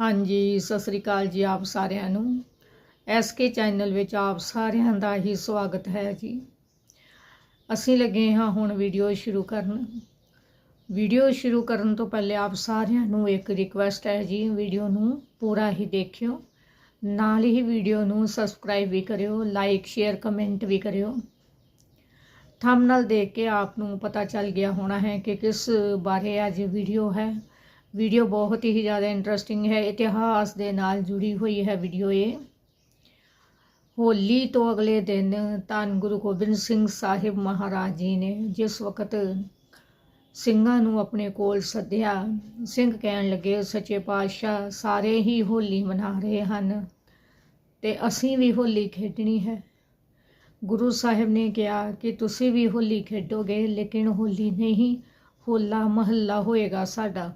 ਹਾਂਜੀ, ਸਤਿ ਸ੍ਰੀ ਅਕਾਲ ਜੀ ਆਪ ਸਾਰਿਆਂ ਨੂੰ। ਐਸਕੇ ਚੈਨਲ ਵਿੱਚ ਆਪ ਸਾਰਿਆਂ ਦਾ ਹੀ ਸਵਾਗਤ ਹੈ ਜੀ। ਅਸੀਂ ਲੱਗੇ ਹਾਂ ਹੁਣ ਵੀਡੀਓ ਸ਼ੁਰੂ ਕਰਨ। ਵੀਡੀਓ ਸ਼ੁਰੂ ਕਰਨ ਤੋਂ ਪਹਿਲੇ ਆਪ ਸਾਰਿਆਂ ਨੂੰ ਇੱਕ ਰਿਕੁਐਸਟ ਹੈ ਜੀ, ਵੀਡੀਓ ਨੂੰ ਪੂਰਾ ਹੀ ਦੇਖਿਓ। ਨਾਲ ਹੀ ਵੀਡੀਓ ਨੂੰ ਸਬਸਕ੍ਰਾਈਬ ਵੀ ਕਰਿਓ ਲਾਈਕ ਸ਼ੇਅਰ ਕਮੈਂਟ ਵੀ ਕਰਿਓ। ਥੰਬਨੇਲ ਦੇਖ ਕੇ ਆਪ ਨੂੰ ਪਤਾ ਚੱਲ ਗਿਆ ਹੋਣਾ ਹੈ ਕਿ ਕਿਸ ਬਾਰੇ ਅੱਜ ਵੀਡੀਓ ਹੈ। ਵੀਡੀਓ ਬਹੁਤ ਹੀ ਜ਼ਿਆਦਾ ਇੰਟਰਸਟਿੰਗ ਹੈ, ਇਤਿਹਾਸ ਦੇ ਨਾਲ ਜੁੜੀ ਹੋਈ ਹੈ ਵੀਡੀਓ ਇਹ। ਹੋਲੀ ਤੋਂ ਅਗਲੇ ਦਿਨ ਧੰਨ ਗੁਰੂ ਗੋਬਿੰਦ ਸਿੰਘ ਸਾਹਿਬ ਮਹਾਰਾਜ ਜੀ ਨੇ ਜਿਸ ਵਕਤ ਸਿੰਘਾਂ ਨੂੰ ਆਪਣੇ ਕੋਲ ਸੱਦਿਆ, ਸਿੰਘ ਕਹਿਣ ਲੱਗੇ, ਸੱਚੇ ਪਾਤਸ਼ਾਹ, ਸਾਰੇ ਹੀ ਹੋਲੀ ਮਨਾ ਰਹੇ ਹਨ ਤੇ ਅਸੀਂ ਵੀ ਹੋਲੀ ਖੇਡਣੀ ਹੈ। ਗੁਰੂ ਸਾਹਿਬ ਨੇ ਕਿਹਾ ਕਿ ਤੁਸੀਂ ਵੀ ਹੋਲੀ ਖੇਡੋਗੇ, ਲੇਕਿਨ ਹੋਲੀ ਨਹੀਂ, ਹੋਲਾ ਮਹੱਲਾ ਹੋਏਗਾ ਸਾਡਾ।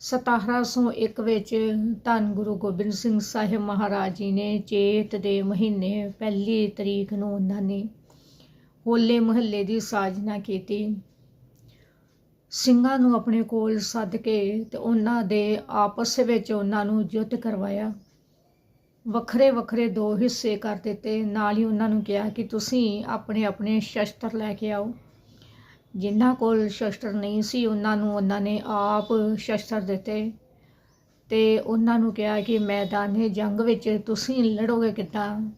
1701 ਵਿੱਚ ਧੰਨ ਗੁਰੂ ਗੋਬਿੰਦ ਸਿੰਘ ਸਾਹਿਬ ਮਹਾਰਾਜ ਜੀ ਨੇ ਚੇਤ ਦੇ ਮਹੀਨੇ ਪਹਿਲੀ ਤਰੀਕ ਨੂੰ ਉਹਨਾਂ ਨੇ ਹੋਲੇ ਮਹੱਲੇ ਦੀ ਸਾਜਨਾ ਕੀਤੀ। ਸਿੰਘਾਂ ਨੂੰ ਆਪਣੇ ਕੋਲ ਸੱਦ ਕੇ ਤੇ ਉਹਨਾਂ ਦੇ ਆਪਸ ਵਿੱਚ ਉਹਨਾਂ ਨੂੰ ਯੁੱਧ ਕਰਵਾਇਆ। ਵੱਖਰੇ ਵੱਖਰੇ ਦੋ ਹਿੱਸੇ ਕਰ ਦਿੱਤੇ। ਨਾਲ ਹੀ ਉਹਨਾਂ ਨੂੰ ਕਿਹਾ ਕਿ ਤੁਸੀਂ ਆਪਣੇ ਆਪਣੇ ਸ਼ਸਤਰ ਲੈ ਕੇ ਆਓ। ਜਿਨ੍ਹਾਂ ਕੋਲ ਸ਼ਸਤਰ ਨਹੀਂ ਸੀ, ਉਹਨਾਂ ਨੂੰ ਉਹਨਾਂ ਨੇ ਆਪ ਸ਼ਸਤਰ ਦਿੱਤੇ ਤੇ ਉਹਨਾਂ ਨੂੰ ਕਿਹਾ ਕਿ ਮੈਦਾਨੇ ਜੰਗ ਵਿੱਚ ਤੁਸੀਂ ਲੜੋਗੇ ਕਿੱਦਾਂ?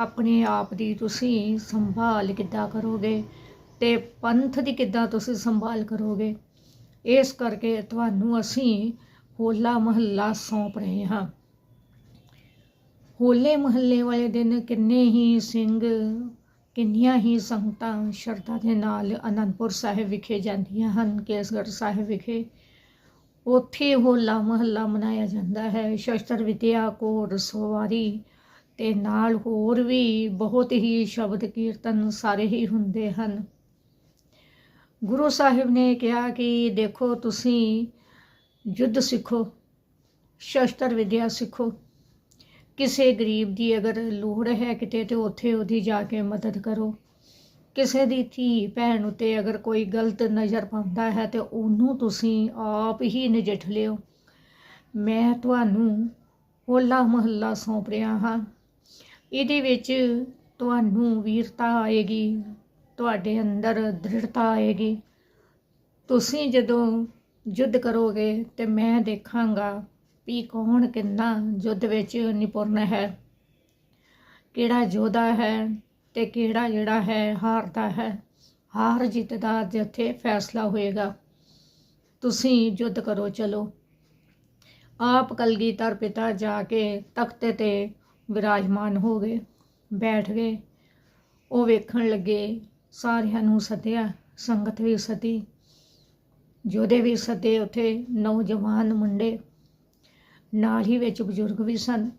ਆਪਣੇ ਆਪ ਦੀ ਤੁਸੀਂ ਸੰਭਾਲ ਕਿੱਦਾਂ ਕਰੋਗੇ? ਤੇ ਪੰਥ ਦੀ ਕਿੱਦਾਂ ਤੁਸੀਂ ਸੰਭਾਲ ਕਰੋਗੇ? ਇਸ ਕਰਕੇ ਤੁਹਾਨੂੰ ਅਸੀਂ ਹੋਲਾ ਮਹੱਲਾ ਸੌਂਪ ਰਹੇ ਹਾਂ। ਹੋਲੇ ਮਹੱਲੇ ਵਾਲੇ ਦਿਨ ਕਿੰਨੇ ਹੀ ਸਿੰਘ ਕਿੰਨੀਆਂ ਹੀ ਸੰਗਤਾਂ ਸ਼ਰਧਾ ਦੇ ਨਾਲ ਅਨੰਦਪੁਰ ਸਾਹਿਬ ਵਿਖੇ ਜਾਂਦੀਆਂ ਹਨ, ਕੇਸਗੜ੍ਹ ਸਾਹਿਬ ਵਿਖੇ। ਉੱਥੇ ਹੋਲਾ ਮਹੱਲਾ ਮਨਾਇਆ ਜਾਂਦਾ ਹੈ, ਸ਼ਸਤਰ ਵਿਦਿਆ ਕੋਡ ਸਵਾਰੀ ਤੇ ਨਾਲ ਹੋਰ ਵੀ ਬਹੁਤ ਹੀ ਸ਼ਬਦ ਕੀਰਤਨ ਸਾਰੇ ਹੀ ਹੁੰਦੇ ਹਨ। ਗੁਰੂ ਸਾਹਿਬ ਨੇ ਕਿਹਾ ਕਿ ਦੇਖੋ ਤੁਸੀਂ ਯੁੱਧ ਸਿੱਖੋ, ਸ਼ਸਤਰ ਵਿਦਿਆ ਸਿੱਖੋ। ਕਿਸੇ ਗਰੀਬ ਦੀ ਅਗਰ ਲੋੜ ਹੈ ਕਿਤੇ ਤੇ ਉੱਥੇ ਉਹਦੀ ਜਾ ਕੇ ਮਦਦ ਕਰੋ। ਕਿਸੇ ਦੀ ਧੀ, ਭੈਣ ਉਤੇ ਅਗਰ ਕੋਈ ਗਲਤ ਨਜ਼ਰ ਪਾਉਂਦਾ ਹੈ ਤੇ ਉਹਨੂੰ ਤੁਸੀਂ ਆਪ ਹੀ ਨਜਿੱਠ ਲਿਓ। ਮੈਂ ਤੁਹਾਨੂੰ ਹੋਲਾ ਮਹੱਲਾ ਸੌਂਪ ਰਿਹਾ ਹਾਂ। ਇਹਦੇ ਵਿੱਚ ਤੁਹਾਨੂੰ ਵੀਰਤਾ ਆਏਗੀ, ਤੁਹਾਡੇ ਅੰਦਰ ਦ੍ਰਿੜਤਾ ਆਏਗੀ। ਤੁਸੀਂ ਜਦੋਂ ਯੁੱਧ ਕਰੋਗੇ ਤੇ ਮੈਂ ਦੇਖਾਂਗਾ ਵੀ ਕੌਣ ਕਿੰਨਾ ਯੁੱਧ ਵਿੱਚ ਨਿਪੁੰਨ ਹੈ? ਕਿਹੜਾ ਯੋਧਾ ਹੈ ਤੇ ਕਿਹੜਾ ਜਿਹੜਾ ਹੈ ਹਾਰਦਾ ਹੈ? ਹਾਰ ਜਿੱਤ ਦਾ ਜਿੱਥੇ ਫੈਸਲਾ ਹੋਏਗਾ। ਤੁਸੀਂ ਯੁੱਧ ਕਰੋ, ਚਲੋ। ਆਪ ਕਲਗੀਧਰ ਪਿਤਾ ਜਾ ਕੇ ਤਖ਼ਤ ਤੇ ਵਿਰਾਜਮਾਨ ਹੋ ਗਏ, ਬੈਠ ਗਏ। ਉਹ ਵੇਖਣ ਲੱਗੇ, ਸਾਰਿਆਂ ਨੂੰ ਸੱਦਿਆ, ਸੰਗਤ ਵੀ ਸੱਦੀ। ਜੋਧੇ ਵੀ ਸੱਦੇ, ਉੱਥੇ ਨੌਜਵਾਨ ਮੁੰਡੇ ਨਾਲ ਹੀ ਵਿੱਚ ਬਜ਼ੁਰਗ ਵੀ ਸਨ।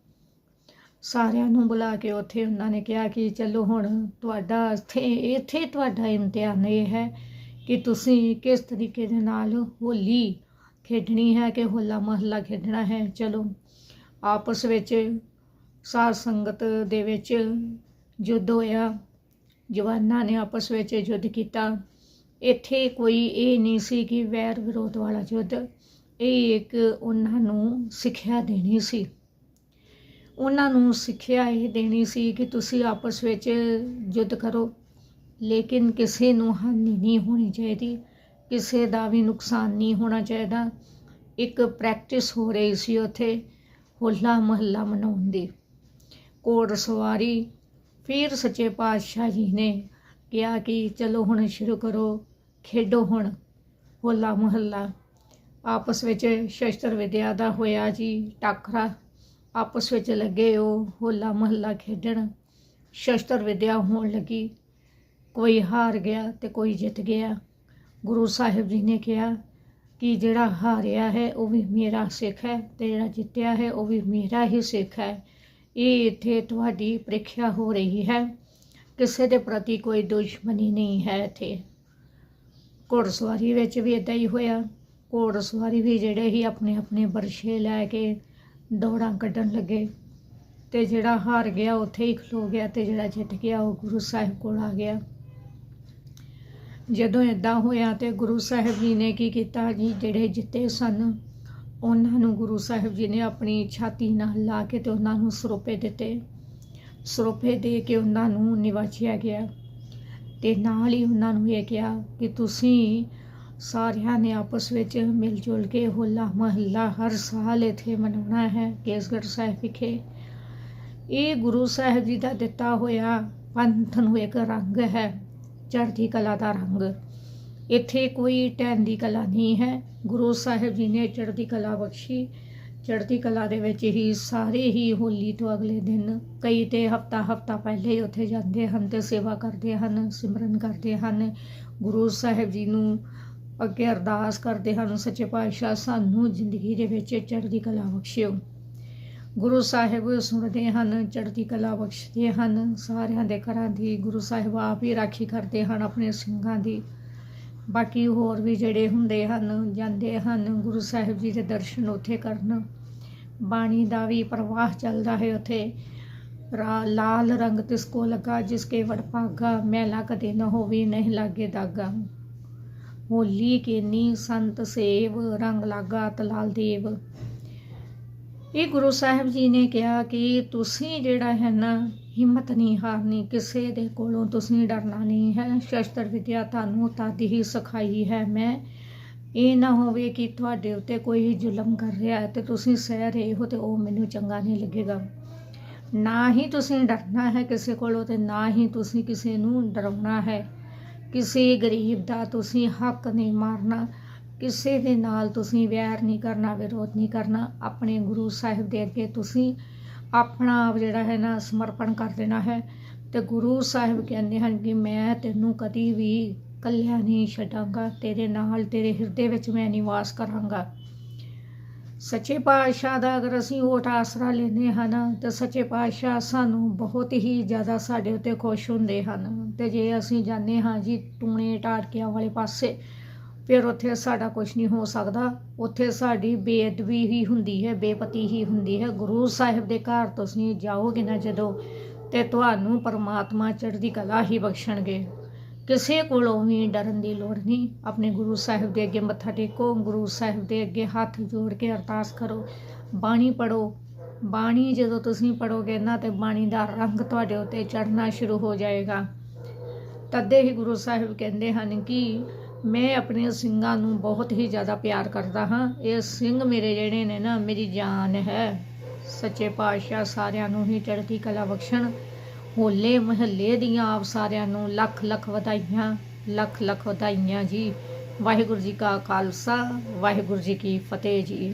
ਸਾਰਿਆਂ ਨੂੰ ਬੁਲਾ ਕੇ ਉੱਥੇ ਉਹਨਾਂ ਨੇ ਕਿਹਾ ਕਿ ਚਲੋ ਹੁਣ ਤੁਹਾਡਾ ਇੱਥੇ ਇੱਥੇ ਤੁਹਾਡਾ ਇਮਤਿਹਾਨ ਇਹ ਹੈ ਕਿ ਤੁਸੀਂ ਕਿਸ ਤਰੀਕੇ ਦੇ ਨਾਲ ਹੋਲੀ ਖੇਡਣੀ ਹੈ ਕਿ ਹੋਲਾ ਮਹੱਲਾ ਖੇਡਣਾ ਹੈ। ਚਲੋ, ਆਪਸ ਵਿੱਚ ਸਾਧ ਸੰਗਤ ਦੇ ਵਿੱਚ ਯੁੱਧ ਹੋਇਆ। ਜਵਾਨਾਂ ਨੇ ਆਪਸ ਵਿੱਚ ਯੁੱਧ ਕੀਤਾ। ਇੱਥੇ ਕੋਈ ਇਹ ਨਹੀਂ ਸੀ ਕਿ ਵੈਰ ਵਿਰੋਧ ਵਾਲਾ ਯੁੱਧ ਇਹ ਇੱਕ ਉਹਨਾਂ ਨੂੰ ਸਿੱਖਿਆ ਦੇਣੀ ਸੀ। ਉਹਨਾਂ ਨੂੰ ਸਿੱਖਿਆ ਇਹ ਦੇਣੀ ਸੀ ਕਿ ਤੁਸੀਂ ਆਪਸ ਵਿੱਚ ਯੁੱਧ ਕਰੋ, ਲੇਕਿਨ ਕਿਸੇ ਨੂੰ ਹਾਨੀ ਨਹੀਂ ਹੋਣੀ ਚਾਹੀਦੀ, ਕਿਸੇ ਦਾ ਵੀ ਨੁਕਸਾਨ ਨਹੀਂ ਹੋਣਾ ਚਾਹੀਦਾ। ਇੱਕ ਪ੍ਰੈਕਟਿਸ ਹੋ ਰਹੀ ਸੀ ਉੱਥੇ, ਹੋਲਾ ਮਹੱਲਾ ਮਨਾਉਣ ਦੀ। ਕੋੜ ਸਵਾਰੀ, ਫਿਰ ਸੱਚੇ ਪਾਤਸ਼ਾਹ ਜੀ ਨੇ ਕਿਹਾ ਕਿ ਚਲੋ ਹੁਣ ਸ਼ੁਰੂ ਕਰੋ, ਖੇਡੋ ਹੁਣ, ਹੋਲਾ ਮਹੱਲਾ। ਆਪਸ ਵਿੱਚ ਸ਼ਸਤਰ ਵਿਦਿਆ ਦਾ ਹੋਇਆ ਜੀ, ਟਾਕਰਾ ਆਪਸ ਵਿੱਚ ਲੱਗੇ ਉਹ, ਹੋਲਾ ਮਹੱਲਾ ਖੇਡਣ। ਸ਼ਸਤਰ ਵਿਦਿਆ ਹੋਣ ਲੱਗੀ। ਕੋਈ ਹਾਰ ਗਿਆ ਤੇ ਕੋਈ ਜਿੱਤ ਗਿਆ। ਗੁਰੂ ਸਾਹਿਬ ਜੀ ਨੇ ਕਿਹਾ ਕਿ ਜਿਹੜਾ ਹਾਰਿਆ ਹੈ, ਉਹ ਵੀ ਮੇਰਾ ਸਿੱਖ ਹੈ ਤੇ ਜਿਹੜਾ ਜਿੱਤਿਆ ਹੈ, ਉਹ ਵੀ ਮੇਰਾ ਹੀ ਸਿੱਖ ਹੈ। ਇਹ ਇੱਥੇ ਤੁਹਾਡੀ ਪ੍ਰੀਖਿਆ ਹੋ ਰਹੀ ਹੈ। ਕਿਸੇ ਦੇ ਪ੍ਰਤੀ ਕੋਈ ਦੁਸ਼ਮਣੀ ਨਹੀਂ ਹੈ ਇੱਥੇ। ਘੋੜਸਵਾਰੀ ਵਿੱਚ ਵੀ ਇਦਾਂ ਹੀ ਹੋਇਆ। ਘੋੜ ਸਵਾਰੀ ਵੀ ਜਿਹੜੇ ਹੀ ਆਪਣੇ ਆਪਣੇ ਬਰਸ਼ੇ ਲੈ ਕੇ ਦੌੜਾਂ ਕੱਢਣ ਲੱਗੇ। ਤੇ ਜਿਹੜਾ ਹਾਰ ਗਿਆ, ਉੱਥੇ ਹੀ ਖਲੋ ਗਿਆ ਤੇ ਜਿਹੜਾ ਜਿੱਤ ਗਿਆ, ਉਹ ਗੁਰੂ ਸਾਹਿਬ ਕੋਲ ਆ ਗਿਆ। ਜਦੋਂ ਇਦਾਂ ਹੋਇਆ ਤੇ ਗੁਰੂ ਸਾਹਿਬ ਜੀ ਨੇ ਕੀ ਕੀਤਾ ਜੀ? ਜਿਹੜੇ ਜਿੱਤੇ ਸਨ, ਉਹਨਾਂ ਨੂੰ ਗੁਰੂ ਸਾਹਿਬ ਜੀ ਨੇ ਆਪਣੀ ਛਾਤੀ ਨਾਲ ਲਾ ਕੇ ਤੇ ਉਹਨਾਂ ਨੂੰ ਸਰੋਪੇ ਦਿੱਤੇ। ਸਰੋਪੇ ਦੇ ਕੇ ਉਹਨਾਂ ਨੂੰ ਨਿਵਾਚਿਆ ਗਿਆ। ਤੇ ਨਾਲ ਹੀ ਉਹਨਾਂ ਨੂੰ ਇਹ ਕਿਹਾ ਕਿ ਤੁਸੀਂ ਸਾਰਿਆਂ ਨੇ ਆਪਸ ਵਿੱਚ ਮਿਲ ਜੁਲ ਕੇ ਹੋਲਾ ਮਹੱਲਾ ਹਰ ਸਾਲ ਇੱਥੇ ਮਨਾਉਣਾ ਹੈ, ਕੇਸਗੜ੍ਹ ਸਾਹਿਬ ਵਿਖੇ। ਇਹ ਗੁਰੂ ਸਾਹਿਬ ਜੀ ਦਾ ਦਿੱਤਾ ਹੋਇਆ ਪੰਥ ਨੂੰ ਇੱਕ ਰੰਗ ਹੈ, ਚੜ੍ਹਦੀ ਕਲਾ ਦਾ ਰੰਗ। ਇੱਥੇ ਕੋਈ ਟੈਨ ਦੀ ਕਲਾ ਨਹੀਂ ਹੈ। ਗੁਰੂ ਸਾਹਿਬ ਜੀ ਨੇ ਚੜ੍ਹਦੀ ਕਲਾ ਬਖਸ਼ੀ। ਚੜ੍ਹਦੀ ਕਲਾ ਦੇ ਵਿੱਚ ਹੀ ਸਾਰੇ ਹੀ ਹੋਲੀ ਤੋਂ ਅਗਲੇ ਦਿਨ ਕਈ ਤੇ ਹਫਤਾ ਹਫਤਾ ਪਹਿਲੇ ਹੀ ਉੱਥੇ ਜਾਂਦੇ ਹਨ ਤੇ ਸੇਵਾ ਕਰਦੇ ਹਨ, ਸਿਮਰਨ ਕਰਦੇ ਹਨ। ਗੁਰੂ ਸਾਹਿਬ ਜੀ ਨੂੰ ਅੱਗੇ ਅਰਦਾਸ ਕਰਦੇ ਹਨ, ਸੱਚੇ ਪਾਤਸ਼ਾਹ, ਸਾਨੂੰ ਜ਼ਿੰਦਗੀ ਦੇ ਵਿੱਚ ਚੜ੍ਹਦੀ ਕਲਾ ਬਖਸ਼ਿਓ। ਗੁਰੂ ਸਾਹਿਬ ਸੁਣਦੇ ਹਨ, ਚੜ੍ਹਦੀ ਕਲਾ ਬਖਸ਼ਦੇ ਹਨ। ਸਾਰਿਆਂ ਦੇ ਘਰਾਂ ਦੀ ਗੁਰੂ ਸਾਹਿਬ ਆਪ ਹੀ ਰਾਖੀ ਕਰਦੇ ਹਨ, ਆਪਣੇ ਸਿੰਘਾਂ ਦੀ। ਬਾਕੀ ਹੋਰ ਵੀ ਜਿਹੜੇ ਹੁੰਦੇ ਹਨ, ਜਾਂਦੇ ਹਨ, ਗੁਰੂ ਸਾਹਿਬ ਜੀ ਦੇ ਦਰਸ਼ਨ ਉੱਥੇ ਕਰਨ। ਬਾਣੀ ਦਾ ਵੀ ਪ੍ਰਵਾਹ ਚੱਲਦਾ ਹੈ ਉੱਥੇ। ਰਾ- ਲਾਲ ਰੰਗ ਤਿਸ ਕੋ ਲਗਾ ਜਿਸ ਕੇ ਵੜ ਭਾਗਾ ਮੈਲਾ ਕਦੇ ਨਾ ਹੋਵੇ, ਨਹੀਂ ਲਾਗੇ ਦਾਗਾ। ਹੋਲੀ ਕੇਨੀ ਸੰਤ ਸੇਵ, ਰੰਗ ਲਾਗਾ ਤਲਾਲ ਦੇਵ। ਇਹ ਗੁਰੂ ਸਾਹਿਬ ਜੀ ਨੇ ਕਿਹਾ ਕਿ ਤੁਸੀਂ ਜਿਹੜਾ ਹੈ ਨਾ, ਹਿੰਮਤ ਨਹੀਂ ਹਾਰਨੀ, ਕਿਸੇ ਦੇ ਕੋਲੋਂ ਤੁਸੀਂ ਡਰਨਾ ਨਹੀਂ ਹੈ। ਸ਼ਸਤਰ ਵਿਦਿਆ ਤੁਹਾਨੂੰ ਤਦ ਹੀ ਸਿਖਾਈ ਹੈ। ਮੈਂ ਇਹ ਨਾ ਹੋਵੇ ਕਿ ਤੁਹਾਡੇ ਉੱਤੇ ਕੋਈ ਜ਼ੁਲਮ ਕਰ ਰਿਹਾ ਹੈ ਤੇ ਤੁਸੀਂ ਸਹਿ ਰਹੇ ਹੋ ਤੇ ਉਹ ਮੈਨੂੰ ਚੰਗਾ ਨਹੀਂ ਲੱਗੇਗਾ। ਨਾ ਹੀ ਤੁਸੀਂ ਡਰਨਾ ਹੈ ਕਿਸੇ ਕੋਲੋਂ ਤੇ ਨਾ ਹੀ ਤੁਸੀਂ ਕਿਸੇ ਨੂੰ ਡਰਾਉਣਾ ਹੈ। ਕਿਸੇ ਗਰੀਬ ਦਾ ਤੁਸੀਂ ਹੱਕ ਨਹੀਂ ਮਾਰਨਾ, ਕਿਸੇ ਦੇ ਨਾਲ ਤੁਸੀਂ ਵੈਰ ਨਹੀਂ ਕਰਨਾ, ਵਿਰੋਧ ਨਹੀਂ ਕਰਨਾ, ਆਪਣੇ ਗੁਰੂ ਸਾਹਿਬ ਦੇ ਅੱਗੇ ਤੁਸੀਂ ਆਪਣਾ ਆਪ ਜਿਹੜਾ ਹੈ ਨਾ ਸਮਰਪਣ ਕਰ ਦੇਣਾ ਹੈ। ਤੇ ਗੁਰੂ ਸਾਹਿਬ ਕਹਿੰਦੇ ਹਨ ਕਿ ਮੈਂ ਤੈਨੂੰ ਕਦੀ ਵੀ ਕੱਲਿਆ ਨਹੀਂ ਛੱਡਾਂਗਾ, ਤੇਰੇ ਨਾਲ ਤੇਰੇ ਹਿਰਦੇ ਵਿੱਚ ਮੈਂ ਨਿਵਾਸ ਕਰਾਂਗਾ। ਸੱਚੇ ਪਾਤਸ਼ਾਹ ਦਾ ਅਗਰ ਅਸੀਂ ਓਟ ਆਸਰਾ ਲੈਂਦੇ ਹਨ ਤਾਂ ਸੱਚੇ ਪਾਤਸ਼ਾਹ ਸਾਨੂੰ ਬਹੁਤ ਹੀ ਜ਼ਿਆਦਾ ਸਾਡੇ ਉੱਤੇ ਖੁਸ਼ ਹੁੰਦੇ ਹਨ। ਤੇ ਜੇ ਅਸੀਂ ਜਾਂਦੇ ਹਾਂ ਜੀ ਟੂਣੇ ਟਾਟਕਿਆਂ ਵਾਲੇ ਪਾਸੇ, ਫਿਰ ਉੱਥੇ ਸਾਡਾ ਕੁਝ ਨਹੀਂ ਹੋ ਸਕਦਾ। ਉੱਥੇ ਸਾਡੀ ਬੇਅਦਬੀ ਹੀ ਹੁੰਦੀ ਹੈ, ਬੇਪਤੀ ਹੀ ਹੁੰਦੀ ਹੈ। ਗੁਰੂ ਸਾਹਿਬ ਦੇ ਘਰ ਤੁਸੀਂ ਜਾਓਗੇ ਨਾ ਜਦੋਂ, ਤੇ ਤੁਹਾਨੂੰ ਪਰਮਾਤਮਾ ਚੜ੍ਹਦੀ ਕਲਾ ਹੀ ਬਖਸ਼ਣਗੇ। ਕਿਸੇ ਕੋਲੋਂ ਵੀ ਡਰਨ ਦੀ ਲੋੜ ਨਹੀਂ। ਆਪਣੇ ਗੁਰੂ ਸਾਹਿਬ ਦੇ ਅੱਗੇ ਮੱਥਾ ਟੇਕੋ, ਗੁਰੂ ਸਾਹਿਬ ਦੇ ਅੱਗੇ ਹੱਥ ਜੋੜ ਕੇ ਅਰਦਾਸ ਕਰੋ। ਬਾਣੀ ਪੜੋ ਬਾਣੀ ਜਦੋਂ ਤੁਸੀਂ ਪੜੋਗੇ ਨਾ ਤੇ ਬਾਣੀ ਦਾ ਰੰਗ ਤੁਹਾਡੇ ਉੱਤੇ ਚੜ੍ਹਨਾ ਸ਼ੁਰੂ ਹੋ ਜਾਏਗਾ। ਤਦੇ ਹੀ ਗੁਰੂ ਸਾਹਿਬ ਕਹਿੰਦੇ ਹਨ ਕਿ ਮੈਂ ਆਪਣੇ ਸਿੰਘਾਂ ਨੂੰ ਬਹੁਤ ਹੀ ਜ਼ਿਆਦਾ ਪਿਆਰ ਕਰਦਾ ਹਾਂ। ਇਹ ਸਿੰਘ ਮੇਰੇ ਜਿਹੜੇ ਨੇ ਨਾ, ਮੇਰੀ ਜਾਨ ਹੈ। ਸੱਚੇ ਪਾਤਸ਼ਾਹ ਸਾਰਿਆਂ ਨੂੰ ਹੀ ਚੜ੍ਹਦੀ ਕਲਾ ਬਖਸ਼ਣ। ਹੋਲੇ ਮਹੱਲੇ ਦੀਆਂ ਆਪ ਸਾਰਿਆਂ ਨੂੰ ਲੱਖ ਲੱਖ ਵਧਾਈਆਂ, ਲੱਖ ਲੱਖ ਵਧਾਈਆਂ ਜੀ। ਵਾਹਿਗੁਰੂ ਜੀ ਕਾ ਖਾਲਸਾ, ਵਾਹਿਗੁਰੂ ਜੀ ਕੀ ਫਤਿਹ ਜੀ।